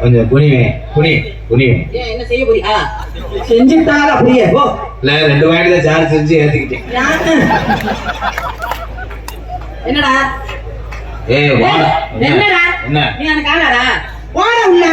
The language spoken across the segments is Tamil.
கொஞ்சம் குனிவேன் குனி குனிவேன் என்ன செய்ய போறியா செஞ்சுட்டாங்க அப்படியே. ஓ. இல்ல ரெண்டு வாங்கிட்டு சார்ஜ் செஞ்சு ஏத்திக்கிட்டேன். என்னடா? ஏய் வாடா. என்னடா? என்ன? நீ எனக்கு ஆளாடா? வாடா உள்ள.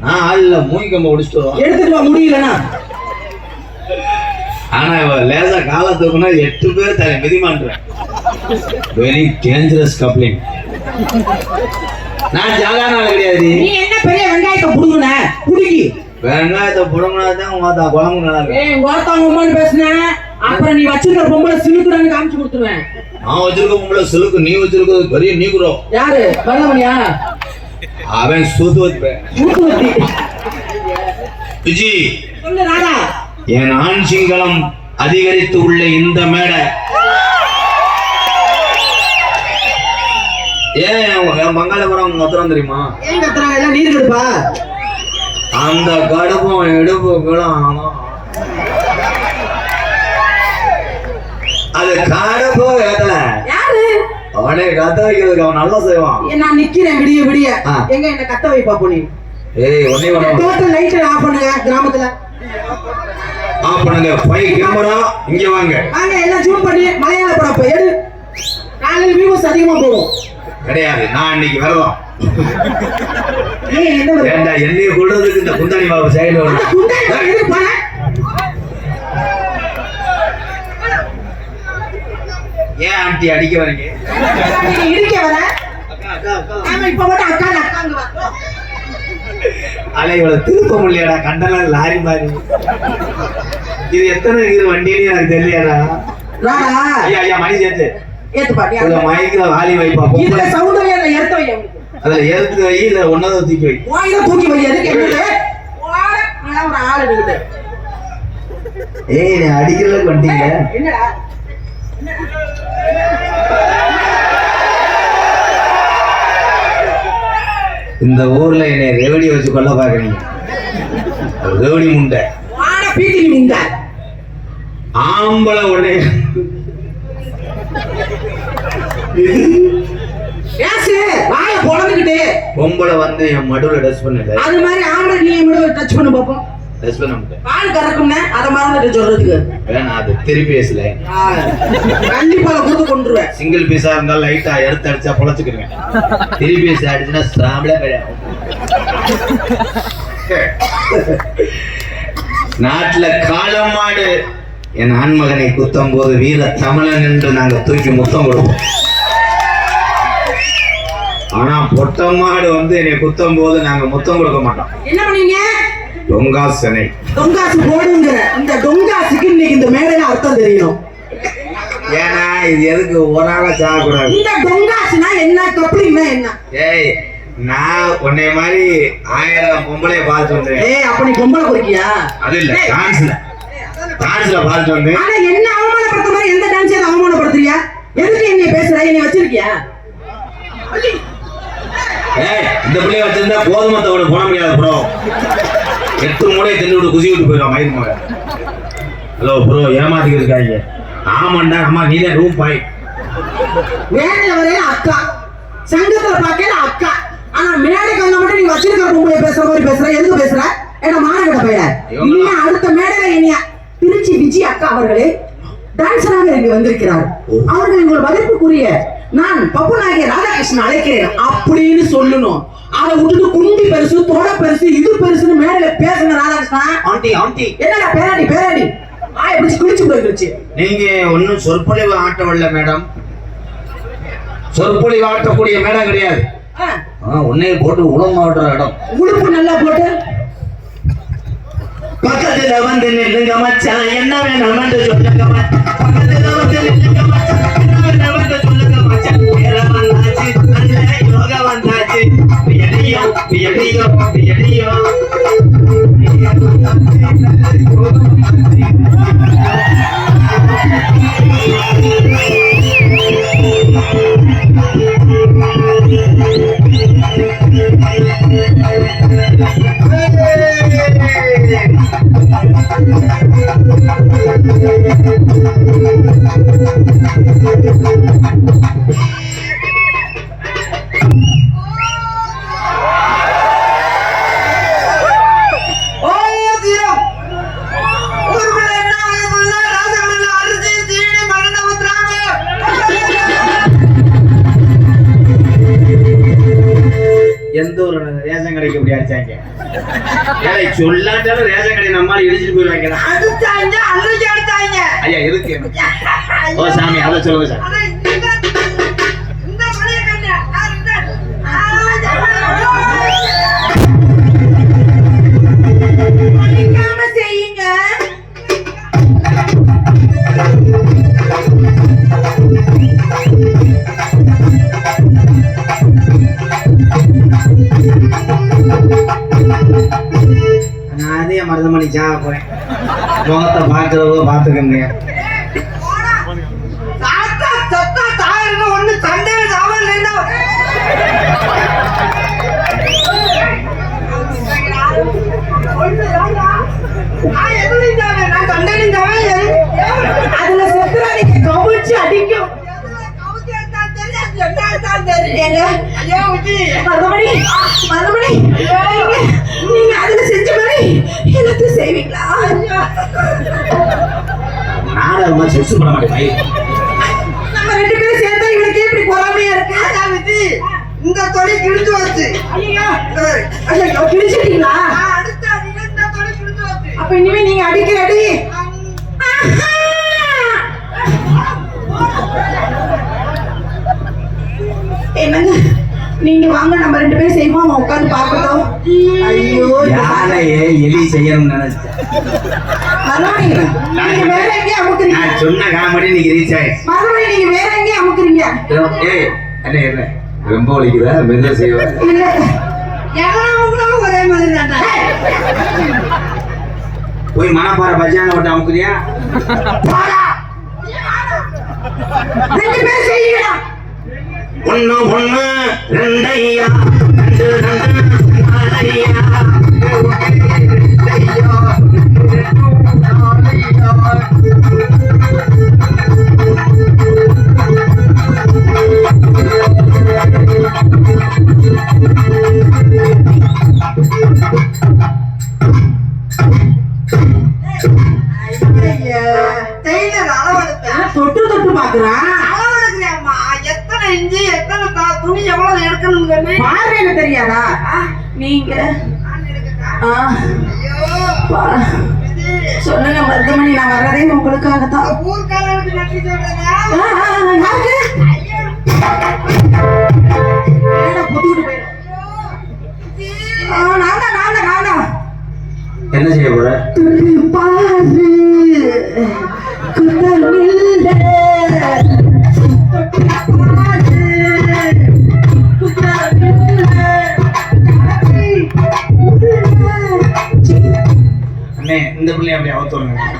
நான் ஆள்ல மூங்கி கம்ப முடிச்சுட்டு வருவான். எடுத்துட்டு வா முடியலனா. ஆனா இவ லேசா கால தூக்குனா எட்டு பேர் தலை மிதிமான்றேன். வெரி டேஞ்சரஸ் கப்ளிங் நான் ஜாலான ஆள் கிடையாது நீ என்ன பெரிய வெங்காயத்தை புடுங்குன? புடுங்கி. வெங்காயத்தை புடங்கினாதான் உங்க குழம்பு நல்லா இருக்கும். ஏய் உமான்னு பேசுன? அப்புறம் நீ வச்சிருக்கிற பொம்பளை சிலுக்குறான்னு காமிச்சு கொடுத்துருவேன். நான் வச்சிருக்க பொம்பளை சிலுக்கு நீ வச்சிருக்கிறது பெரிய நீக்குறோ யாரு? வரவனியா அவன் வச்சுப்பேன். மூக்குவத்தி விஜி சொல்லு ராடா என் ஆண் சிங்களம் அதிகரித்து உள்ள இந்த மேடை. ஏன் பங்காளபுரம் மொத்தம் தெரியுமா? ஏன் கத்துறாங்க? எல்லாம் நீர் கெடுப்பா அந்த கடுப்பும் இடுப்புகளும் அது கடுப்பு ஏத்தல. யாரு? அவனே கத்த வைக்கிறதுக்கு அவன் நல்லா செய்வான். நான் நிக்கிறேன் விடிய விடிய. எங்க என்ன கத்த வைப்பா பொண்ணு ஏய் ஒன்னே ஒண்ணு. டோட்டல் லைட் ஆஃப் பண்ணுங்க கிராமத்துல. ஆஃப் பண்ணுங்க. ஃபைவ் கேமரா இங்க வாங்க. வாங்க எல்லாம் ஜூம் பண்ணி மலையாள படம் இப்ப எடு. நாளைக்கு வியூஸ் அதிகமா போகும். கிடையாது. நான் இன்னைக்கு விரதம்? ஏண்டா என்னைய கொள்றதுக்கு இந்த குந்தாணி பாபு சைடு அந்த குண்டாய் தான் எதுக்கு போன? ஏன் ஆண்டி அடிக்க வரீங்க? இடிக்க வர? திருப்ப முடியலடா கண்டலாம் லாரி மாதிரி. இது எத்தனை இது வண்டின்னு எனக்கு தெரியலடா ஐயா ஐயா மணி சேர்த்து. ஏத்து பாட்டி இதுல மைக்ல வாலி வைப்பா இதுல சவுண்ட் இல்ல எடுத்து வை வை இல்ல ஒன்னதை தூக்கி வை. வாயில தூக்கி வை எதுக்கு என்னது வாட நல்லா ஒரு ஆள் எடுக்குது. ஏய் நீ அடிக்கிறதுக்கு வந்தீங்க என்னடா? இந்த ஊர்ல என்னை ரெவடி வச்சு கொல்ல பாக்குறீங்க ரெவடி முண்டை. வாட பீத்தி நீங்க ஆம்பளை உடனே வாய பொழந்துக்கிட்டு பொம்பளை வந்து என் மடுவுல டச் பண்ணல. அது மாதிரி ஆம்பளை நீ டச் பண்ணு பாப்போம். டச் பண்ண முடியல. பால் கறக்கும்னே அதை மறந்துட்டு சொல்றதுக்கு. வேணா அது திருப்பி பேசல. கண்டிப்பா கொடுத்து கொண்டுருவேன். சிங்கிள் பீஸா இருந்தாலும் லைட்டா எடுத்து அடிச்சா பொழைச்சுக்கிறேன் திருப்பி பீஸ் அடிச்சுன்னா கிடையாது. நாட்டுல காளமாடு என் ஆண்மகனை குத்தும் போது வீர தமிழன் என்று நாங்க தூக்கி முத்தம் கொடுப்போம். ஆனா பொட்டமாடு வந்து என்னை குத்தும் போது நாங்க முத்தம் கொடுக்க மாட்டோம். என்ன பண்ணீங்க? தொங்காசனை. டொங்காசு போடுங்கிற. இந்த டொங்காசுக்கு இன்னைக்கு இந்த மேடையில அர்த்தம் தெரியணும் ஏன்னா இது எதுக்கு ஒரு ஆளா சாகக்கூடாது? இந்த டொங்காசுனா என்ன? கப்ளிங்னா என்ன? ஏய் நான் உன்னை மாதிரி ஆயிரம் பொம்பளைய பார்த்து வந்தேன் ஏய் அப்ப நீ பொம்பளை குறிக்கியா அது இல்ல டான்ஸ்ல டான்ஸ்ல பார்த்து வந்தேன் ஆனா என்ன அவமானப்படுத்த மாதிரி எந்த டான்ஸ் அவமானப்படுத்துறியா? எதுக்கு என்னைய பேசுற? என்னை வச்சிருக்கியா? ஏய் இந்த பிள்ளைய வச்சிருந்தா கோதுமத்தோட போட முடியாது ப்ரோ எட்டு மூடையை தின்னு விட்டு குசி விட்டு போயிடும் மயிர் மகன் ஹலோ ப்ரோ ஏமாத்திக்கிட்டு இருக்காங்க ஆமாண்டா அம்மா நீ தான் ரூம் பாய் வேலையில வரையில அக்கா. சங்கத்துல பார்க்கல அக்கா. ஆனா மேடைக்கு வந்தா மட்டும் நீ வச்சிருக்கிற பொம்பளை பேசுற மாதிரி பேசுற. எதுக்கு பேசுற? ஏன்னா பையல இவங்களா? இன்னும் அடுத்த மேடையில இனிய. திருச்சி விஜய் அக்கா அவர்களே டான்சராக இங்கு வந்திருக்கிறார். அவர்கள் உங்கள் மதிப்புக்குரிய நான் பப்பு நாயகர் ராதாகிருஷ்ணன் அழைக்கிறேன். அப்படின்னு சொல்லணும். அதை விட்டுட்டு குண்டி பெருசு தொட பெருசு இது பெருசுன்னு மேடையில பேசுன ராதாகிருஷ்ணா ஆண்டி ஆண்டி. என்னடா பேராடி பேராடி ஆய பிடிச்சு குளிச்சு போயிருச்சு நீங்க ஒன்னும் சொற்பொழிவு ஆட்டவில்லை மேடம். சொற்பொழிவு ஆட்டக்கூடிய மேடம் கிடையாது. ஆ, உன்னைய போட்டு உளம் ஆடுற இடம். உடுப்பு நல்லா போட்டு. பக்கத்துல வந்து நில்லுங்க மச்சான் என்ன வேணும் என்று சொல்லுங்க பக்கத்துல வந்து நில்லுங்க மச்சான் என்ன வேணும் என்று சொல்லுங்க மச்சான். நேரம் வந்தாச்சு, நல்ல யோகா வந்தாச்சு. எடியோ எடியோ எடியோ சொல்லாட்டாலும் ரேஷன் கடை நம்மால இடிச்சிட்டு போயிருவாங்க அன்னைக்கு அடிச்சாங்க. ஐயா எதுக்கு? ஓ சாமி அதை சொல்லுங்க சார். मणि जहाँ पर बहुत तो भाग्य बात करने நாடகமா செஸ் பண்ண மாட்டேன் நம்ம ரெண்டு பேரும் சேர்ந்தா இவனுக்கு எப்படி பொறாமையா இருக்கு. விஜி, இந்த தொலை கிழிஞ்சு வச்சு ஐயோ கிழிச்சிட்டீங்களா? அடுத்த அடியில இந்த தொலை கிழிஞ்சு வச்சு அப்ப இனிமே நீங்க அடிக்கிற அடி! என்னங்க? நீங்க வாங்க நம்ம ரெண்டு பேரும் செய்வோம் அவன் உட்காந்து பார்க்கட்டும். ஐயோ யாரையே எலி செய்யணும்னு நினைச்சேன் நீங்க வேற எங்கேயும் அமுக்குறீங்க? நான் சொன்ன காமெடி நீங்க ரீச் ஆயிடுச்சு மறுபடி நீங்க வேற எங்கேயும் அமுக்குறீங்க? ஏய் என்ன என்ன? ரொம்ப வலிக்குதா? மெதுவா செய்வேன் இல்ல ஒரே மாதிரி தான்டா. போய் மணப்பாறை பஜான விட்டு அமுக்குறியா? போடா. ரெண்டு பேரும் செய்யுங்கடா. ஒன்னு ஒன்னு ரெண்டையா? ரெண்டு ரெண்டு நாலையா ஐயோ நாலையா. ஐயா, சொல்லுங்க மருதமணி நான் வர்றதே உங்களுக்காக தான். என்ன செய்ய போற? பாரு குத்தமில்ல. பிள்ளை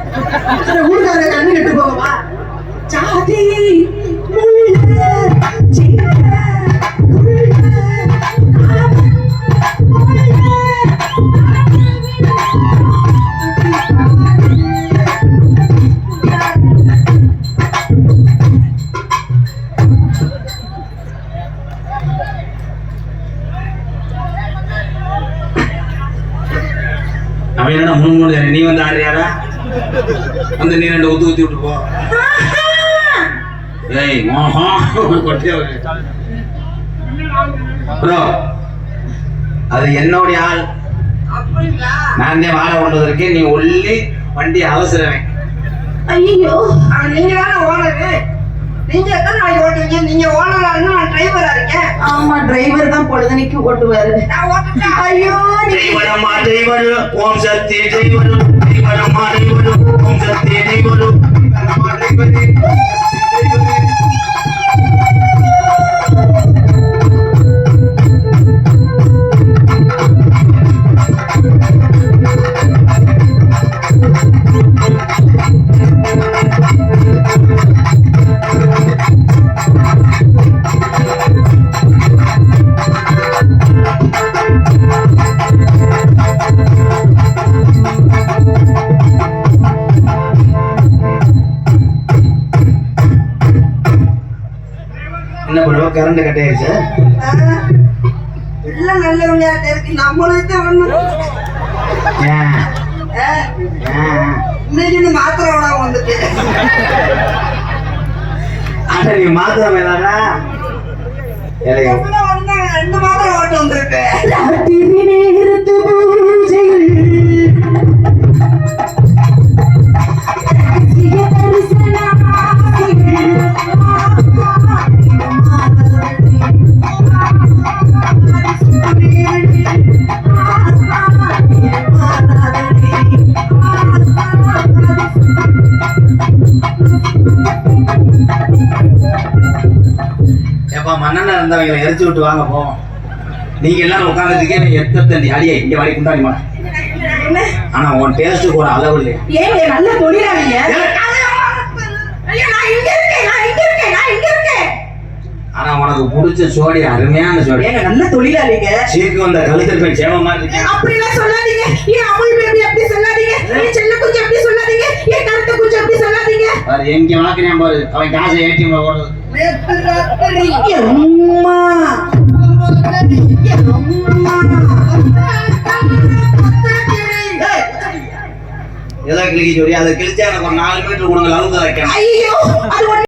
வந்து நீ ரெண்டு ஊத்து ஊத்தி விட்டு போ ஏய் மோகம் கொட்டியா ப்ரோ அது என்னுடைய ஆள். நான் தான் வாழ கொண்டதற்கு நீ ஒல்லி வண்டி அவசரமே. ஐயோ நீங்க தானே ஓனரு. நீங்க எத்தனை நாளைக்கு ஓட்டுவீங்க நீங்க ஓனரா இருந்தா நான் டிரைவரா இருக்கேன். ஆமா டிரைவர் தான் பொழுதனைக்கு ஓட்டுவாரு. நான் ஓட்டுட்டேன் ஐயோ நீ தெய்வரம்மா தெய்வரு ஓம் சக்தி தெய்வரு தெய்வரம்மா தெய்வரு ஓம் சக்தி தெய்வரு தெய்வரம்மா தெய்வரு கரண்ட் கட் ஆயிடுச்சு. இல்ல நல்ல விளையாட்டு இருக்கு. நம்மளுக்கு இன்னைக்கு இந்த மாத்திரை விடாம வந்துட்டு. அட நீ எவ்வளவு வந்தாங்க? ரெண்டு மாதம் ஓட்டு வந்திருக்கேன் ஏப்பா மன்னனா இருந்தவங்களை எரிச்சு விட்டு வாங்க போவோம் நீங்க எல்லாரும் உட்காந்துருக்கே எத்த தண்டி அடியே இங்க வாடி குண்டாடிமா ஆனா உன் டேஸ்ட் கூட அளவு இல்லையா. ஏங்க நல்ல தொழிலாளிங்க ஆனா உனக்கு பிடிச்ச சோடி அருமையான சோடி ஏங்க நல்ல தொழிலாளிங்க சீக்கு வந்த கழுத்தில் போய் சேவமா இருக்கேன். அப்படிலாம் சொல்லாதீங்க. ஏன் அமுல் பேபி அப்படி சொல்லாதீங்க. ஏன் செல்ல குஞ்சு அப்படி சொல்லாதீங்க. ஏன் கருத்த குஞ்சு அப்படி சொல்லாதீங்க. பாரு எங்க வளர்க்குறேன் பாரு. அவன் காசை ஏடிஎம்ல ராத்திரி அம்மா ஏதோ கிழிக்க சொல்லி அதை கிழிச்சா எனக்கு ஒரு நாலு மீட்டர் கொடுங்க அளவு வைக்கணும்